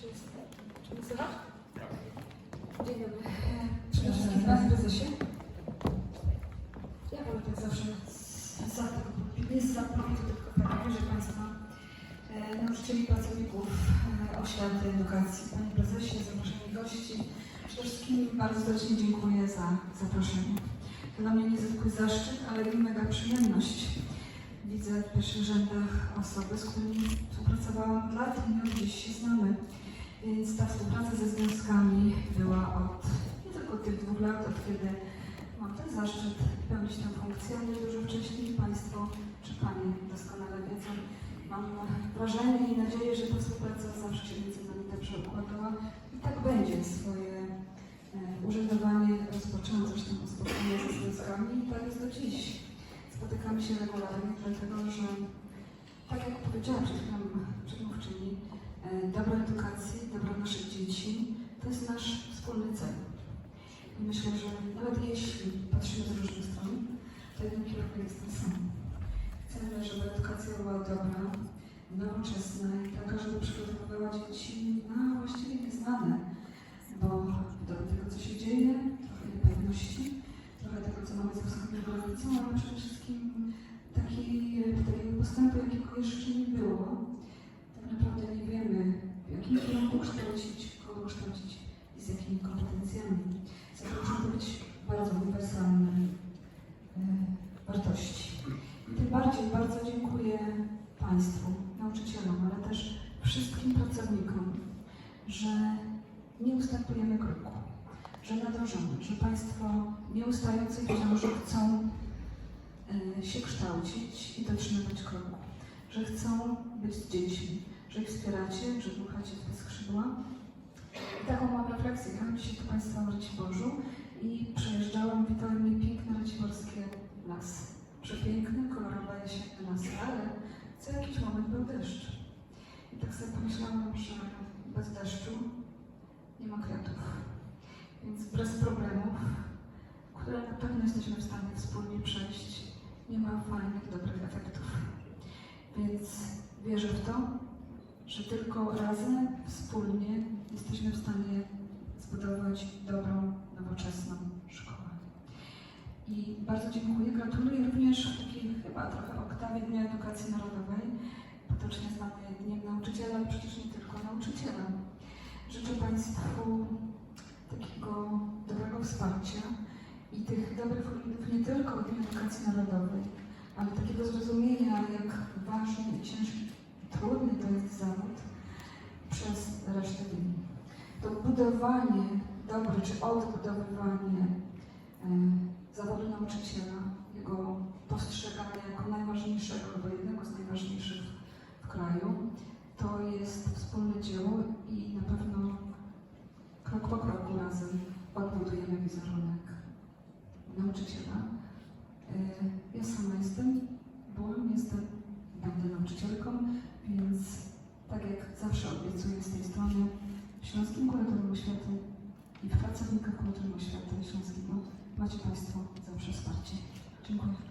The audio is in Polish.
Czy jest, czy mnie słychać? Dzień dobry. Przede wszystkim Panie Prezesie. Ja wolę tak zawsze za tego, nie z zapowiedzi, tylko tak, proszę Państwa, e, nauczycieli, pracowników e, oświaty, edukacji. Panie Prezesie, zaproszeni gości. Przede wszystkim bardzo serdecznie dziękuję za zaproszenie. To dla mnie niezwykły zaszczyt, ale i mega przyjemność. Widzę w pierwszych rzędach osoby, z którymi współpracowałam od lat i od dziś się znamy. Więc ta współpraca ze związkami była od nie tylko tych dwóch lat, od kiedy mam ten zaszczyt pełnić tę funkcję, ale dużo wcześniej Państwo czy Panie doskonale wiedzą. Mam wrażenie i nadzieję, że ta współpraca zawsze się między nami dobrze układała i tak będzie swoje e, urzędowanie rozpoczęłam zresztą spotkanie ze związkami i tak jest do dziś. Spotykamy się regularnie, dlatego że tak jak powiedziałam przed chwilą przedmówczyni, e, dobra edukacji, dobra naszych dzieci to jest nasz wspólny cel. I myślę, że nawet jeśli patrzymy z różnych stron, to jednak kierunek jest ten sam. Chcemy, żeby edukacja była dobra, nowoczesna i taka, żeby przygotowywała dzieci na właściwie nieznane, bo do tego, co się dzieje, trochę niepewności, trochę tego, co mamy za wschodnią granicą, ale przede wszystkim takiej, takiego postępu, jakiego jeszcze nie było. Tak naprawdę nie wiemy, w kierunku kształcić, kogo kształcić i z jakimi kompetencjami. Zatem muszą być bardzo uniwersalne wartości. I tym bardziej bardzo dziękuję Państwu, nauczycielom, ale też wszystkim pracownikom, że nie ustępujemy kroku, że nadążamy, że Państwo nieustająco i wciąż chcą e, się kształcić i dotrzymywać kroku, że chcą być dziećmi, ich wspieracie, że dmuchacie w te skrzydła. I taką mam refleksję. Jechałam dzisiaj do Państwa w Raciborzu i przejeżdżałam, witały mnie piękne raciborskie lasy. Przepiękne, kolorowe jesienne lasy, ale co jakiś moment był deszcz. I tak sobie pomyślałam, że bez deszczu nie ma kwiatów. Więc bez problemów, które na pewno jesteśmy w stanie wspólnie przejść, nie ma fajnych, dobrych efektów. Więc wierzę w to, że tylko razem, wspólnie jesteśmy w stanie zbudować dobrą, nowoczesną szkołę. I bardzo dziękuję. Gratuluję również takiej chyba trochę oktawie Dnia Edukacji Narodowej, potocznie znanej Dniem Nauczyciela, ale przecież nie tylko nauczyciela. Życzę Państwu takiego dobrego wsparcia i tych dobrych urzędów nie tylko w Dniu Edukacji Narodowej, ale takiego zrozumienia, jak ważny i ciężki, trudny to jest zawód przez resztę dni. To budowanie dobre, czy odbudowywanie e, zawodu nauczyciela, jego postrzeganie jako najważniejszego, albo jednego z najważniejszych w kraju, to jest wspólne dzieło i na pewno krok po kroku razem odbudujemy wizerunek nauczyciela. E, Ja sama jestem, byłam, jestem, będę nauczycielką, więc tak jak zawsze obiecuję z tej strony w Śląskim Kuratorium Oświaty i w pracownikach Kuratorium Oświaty Śląskiego macie Państwo zawsze wsparcie. Dziękuję.